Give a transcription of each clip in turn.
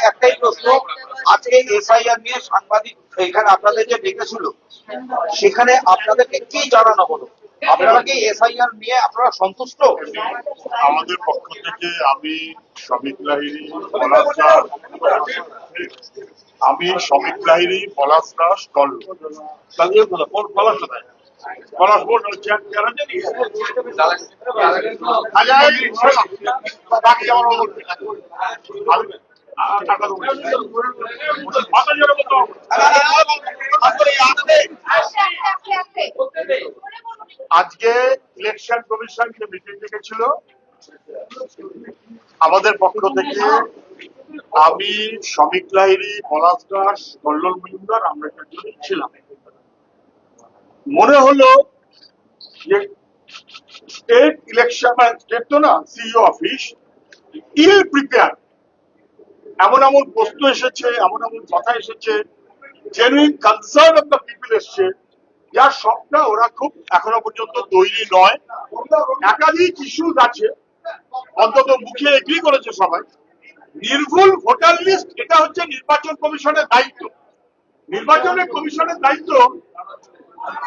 একটাই। প্রশ্ন। আজকে এসআইআর নিয়ে সাংবাদিক এখানে আপনাদের যে ডেকেছিল সেখানে আপনাদেরকে কি জানানো হলো? আপনারা কি এসআইআর নিয়ে আপনারা সন্তুষ্ট? আমাদের পক্ষ থেকে আমি শ্রমিক লাহিরি পলাশ দাস আমি শ্রমিক লাহিরি পলাশ দাস কল পলাশ আচ্ছা। আজকে ইলেকশন কমিশন যে মিটিং ডেকেছিল, আমাদের পক্ষ থেকে আমি শ্রমিক লাহিরি পলাশ দাস, কল্লোল মজুমদার, আমরা ছিলাম। মনে হলো যে স্টেট ইলেকশন মানে স্টেট তো না সিইও অফিস ইল প্রিপেয়ার এমন এমন প্রশ্ন এসেছে, এমন এমন কথা এসেছে genuine concern of the people এসছে, যার সবটা ওরা খুব এখনও পর্যন্ত তৈরি নয়। একাধিক ইস্যুজ আছে, অন্তত মুখে এগ্রি করেছে সবাই। নির্ভুল ভোটার লিস্ট এটা হচ্ছে নির্বাচন কমিশনের দায়িত্ব। নির্বাচনের কমিশনের দায়িত্ব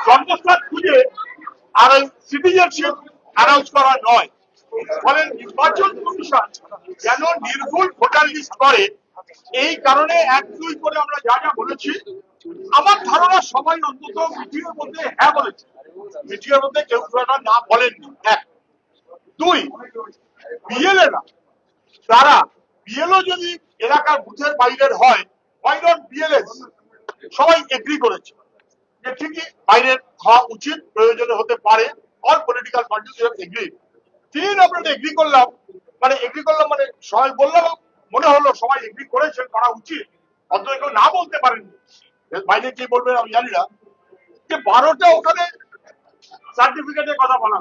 জন্মস্থান খুঁজে আর সিটিজেনশিপ অ্যানাউন্স করা নয়। ফলে নির্বাচন কমিশন যেন নির্ভুল ভোটার লিস্ট করে, এই কারণে এক দুই করে আমরা যা যা বলেছি, আমার ধারণা সবাই অন্তত মিটিংয়ের মধ্যে হ্যাঁ বলেছে। মিটিংয়ের মধ্যে কেউ না বলেননি। এক। দুই বিএলএরা তারা বিএলও যদি এলাকার বুথের বাইরের হয় নট বিএলএস সবাই এগ্রি করেছে। যে ঠিকই বাইরের হওয়া উচিত, প্রয়োজনে হতে পারে অল পলিটিক্যাল পার্টিস এগ্রি তিন আমরা এগ্রি করলাম মানে এগ্রি করলাম মানে সবাই বললাম, মনে হলো সবাই এগ্রি করেছেন, করা উচিত। অন্তত কেউ না বলতে পারেননি। বাইরে কি বলবেন আমি জানি না। যে বারোটা ওখানে সার্টিফিকেটের কথা বলা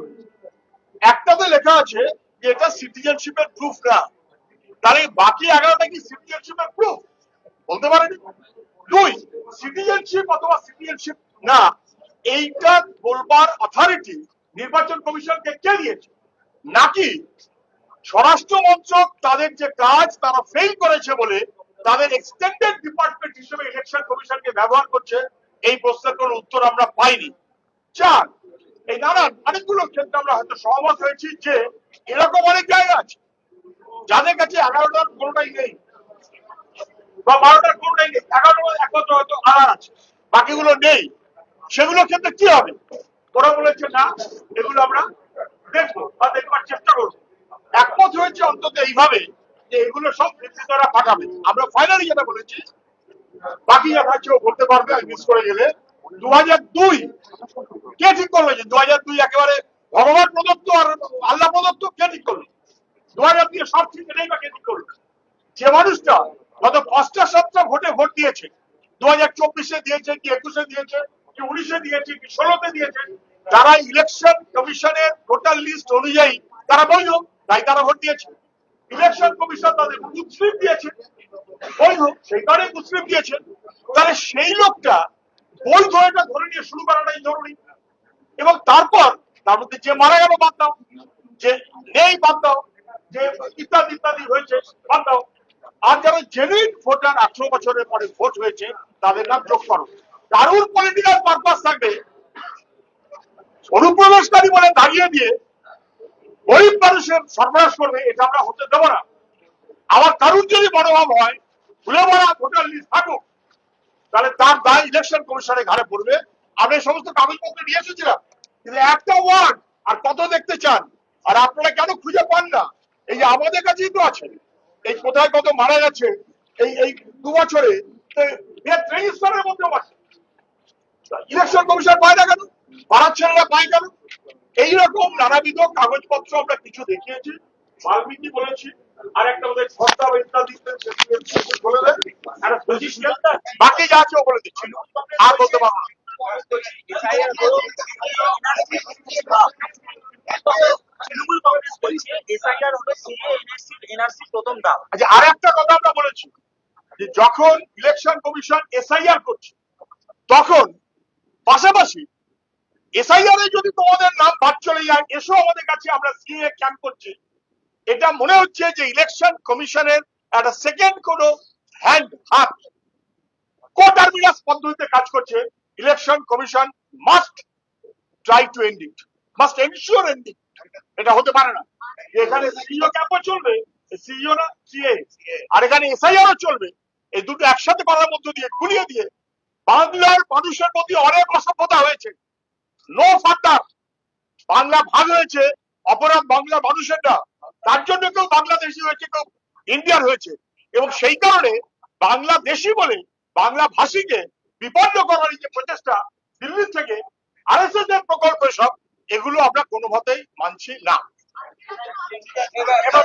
একটাতে লেখা আছে যে এটা সিটিজেনশিপের প্রুফ না। তাহলে বাকি এগারোটা কি সিটিজেনশিপের প্রুফ বলতে পারেনি দুই সিটিজেনশিপ অথবা সিটিজেনশিপ না, এইটা বলবার অথরিটি নির্বাচন কমিশনকে কে দিয়েছে? নাকি স্বরাষ্ট্র মন্ত্রক তাদের যে কাজ তারা ফেল করেছে বলে তাদের এক্সটেন্ডেড ডিপার্টমেন্ট হিসেবে ইলেকশন কমিশনকে ব্যবহার করছে, এই প্রশ্নের কোনো উত্তর আমরা পাইনি। চার, এই নানান অনেকগুলো ক্ষেত্রে আমরা হয়তো সহমত হয়েছি যে এরকম অনেক জায়গা আছে। যাদের কাছে এগারোটার কোনোটাই নেই বা বারোটার কোনোটাই নেই, এগারোটার একমাত্র হয়তো আধার আছে, বাকিগুলো নেই। সেগুলোর ক্ষেত্রে কি হবে? ওরা বলেছে না, এগুলো আমরা দেখব বা দেখবার চেষ্টা করব। একমত হয়েছে অন্তত এইভাবে যে এগুলো সব নেতৃত্বরা পাঠাবে। আমরা ফাইনালি যেটা বলেছি, বাকি যা থাকছে ও বলতে পারবে মিস করে গেলে। দু হাজার দুই, কে ঠিক করল যে দু হাজার দুই একেবারে ভগবান প্রদত্ত আর আল্লাহ প্রদত্ত কে ঠিক করল? দু হাজার দুই সব ঠিক নেই বা কে ঠিক করল? যে মানুষটা গত পাঁচটা সাতটা ভোটে ভোট দিয়েছে দু হাজার চব্বিশে দিয়েছে কি একুশে দিয়েছে? দিয়েছে, কি ষোলোতে দিয়েছে, যারা ইলেকশন কমিশনের ভোটার লিস্ট অনুযায়ী, তারা বৈধ তাই তারা ভোট দিয়েছে। ইলেকশন কমিশন তাদের মুসলিম দিয়েছে বৈধ সেই কারণে মুসলিম দিয়েছে। তাহলে সেই লোকটা বৈধ এটা ধরে নিয়ে শুরু করাটাই জরুরি। এবং তারপর তার মধ্যে যে মারা গেল বাদ দাও, যে নেই বাদ দাও, যে ইত্যাদি ইত্যাদি হয়েছে, বাদ দাও। আর যারা জেনুইন ভোটার আঠারো বছরের পরে ভোট হয়েছে, তাদের নাম যোগ করো। কারুর পলিটিক্যাল পারপাস থাকবে। অনুপ্রবেশকারী বলে দাঁড়িয়ে দিয়ে গরিব মানুষের সর্বনাশ করবে, এটা আমরা হতে দেবো না। আবার কারুর যদি মনোভাব হয়, ভুলে ভরা ভোটার লিস্ট থাকুক, তাহলে তার দায় ইলেকশন কমিশনের ঘাড়ে পড়বে। আমরা এই সমস্ত কাগজপত্র নিয়ে এসেছিলাম, কিন্তু একটা ওয়ার্ড আর কত দেখতে চান? আর আপনারা কেন খুঁজে পান না? এই যে আমাদের কাছেই তো আছে। এই কোথায় কত মারা গেছে, এই এই দু বছরে রেজিস্টারের মধ্যেও আছে। ইলেকশন কমিশন পায় না কেন? পাড়ার ছেলেরা পায় কেন? এইরকম নানাবিধ কাগজপত্র আমরা কিছু দেখিয়েছি বাল্মীকি বলেছি। আর একটা ওদের সস্তা বা ইত্যাদি বলে দেন বাকি যা আছে বলে দিচ্ছি। আর বলতে পারব তৃণমূল কংগ্রেস বলছে এসআইআর হলো সিএ এনআরসি এনআরসি প্রথম ধাপ আচ্ছা আর একটা কথা আমরা বলেছি যে যখন ইলেকশন কমিশন এসআইআর করছে তখন পাশাপাশি এসআইআর এ যদি তোমাদের নাম বাদ চলে যায়, এসো আমাদের কাছে, আমরা সিএ ক্যাম্প করছি। এটা মনে হচ্ছে যে ইলেকশন কমিশনের একটা সেকেন্ড কোন হ্যান্ড হাত। কোটারমিনাস পদ্ধতিতে কাজ করছে election commission must try to and it must ensure and it এটা হতে পারে না। এখানে সিইও ক্যাম্পও চলবে সিইও না সিএ আর এখানে এসআইআরও চলবে, এই দুটো একসাথে করার মধ্য দিয়ে, গুলিয়ে দিয়ে বাংলার মানুষের প্রতি অনেক অসভ্যতা হয়েছে। নো ফার্দার বাংলা ভাগ হয়েছে, অপরাধ বাংলা মানুষের না। তার জন্য কেউ বাংলাদেশি হয়েছে, কেউ ইন্ডিয়ার হয়েছে। এবং সেই কারণে বাংলাদেশি বলে বাংলা ভাষীকে বিপন্ন করার যে প্রচেষ্টা দিল্লি থেকে আরএসএস এর প্রকল্প সব এগুলো আমরা কোনো কোনোভাবেই মানছি না। এবার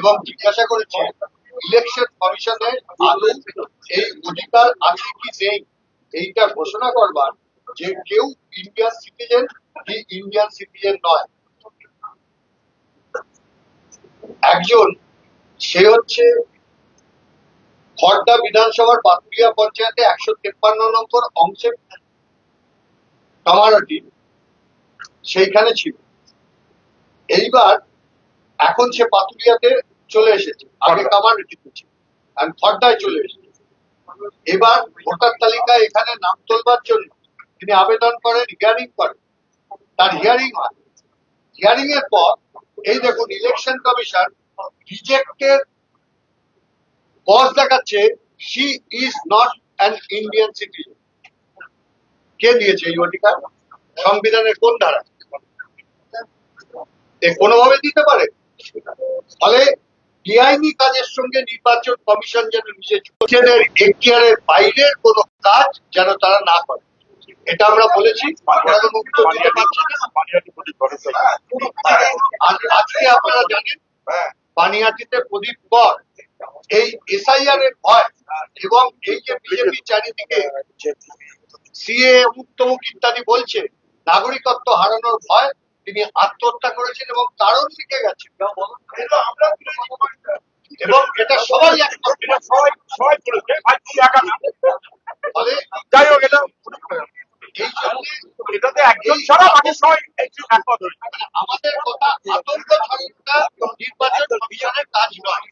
এবং জিজ্ঞাসা করেছে ইলেকশন কমিশনের আদৌ এই অধিকার আছে কি নেই? এইটা ঘোষণা করবার যে কেউ ইন্ডিয়ান সিটিজেন কি ইন্ডিয়ান সিটিজেন নয়। একজন, সে হচ্ছে খড়দা বিধানসভার পাতুলিয়া পঞ্চায়েতে একশো তেপ্পান্ন নম্বর অংশে কামারাটি সেইখানে ছিল। এইবার এখন সে পাতুলিয়াতে চলে এসেছে আগে কামারটিতে ছিল এখন খড়দায় চলে এসেছে। এবার ভোটার তালিকায় এখানে নাম তোলবার জন্য তিনি আবেদন করেন হিয়ারিং করেন। তার হিয়ারিং হয়। হিয়ারিং এর পর এই দেখুন ইলেকশন কমিশন রিজেক্টের বস দেখাচ্ছে she is not an Indian citizen কে দিয়েছে এই অধিকার? সংবিধানের কোন ধারা? এ কোনোভাবে দিতে পারে? ফলে বেআইনি কাজের সঙ্গে নির্বাচন কমিশন যেন নিজেদের এখতিয়ারের বাইরের কোনো কাজ যেন তারা না করে। এটা আমরা বলেছি। ওরা কোনো উত্তর দিতে পারছে না। আর আজকে আপনারা জানেন পানিহাটিতে প্রদীপ কর। এই এসআইআর এর ভয় এবং এই যে বিজেপি চারিদিকে সিএ অমুক তমুক ইত্যাদি বলছে নাগরিকত্ব হারানোর ভয় তিনি আত্মহত্যা করেছেন এবং তারও শিখে গেছেন। এবং এটা সবাই সবাই সবাই করেছে একা না। যাই হোক এটা এই জন্য এটাতে একজন ছাড়া বাকি সবাই একটু একমত আমাদের কথা আতঙ্ক নির্বাচন অভিযানের কাজ নয়।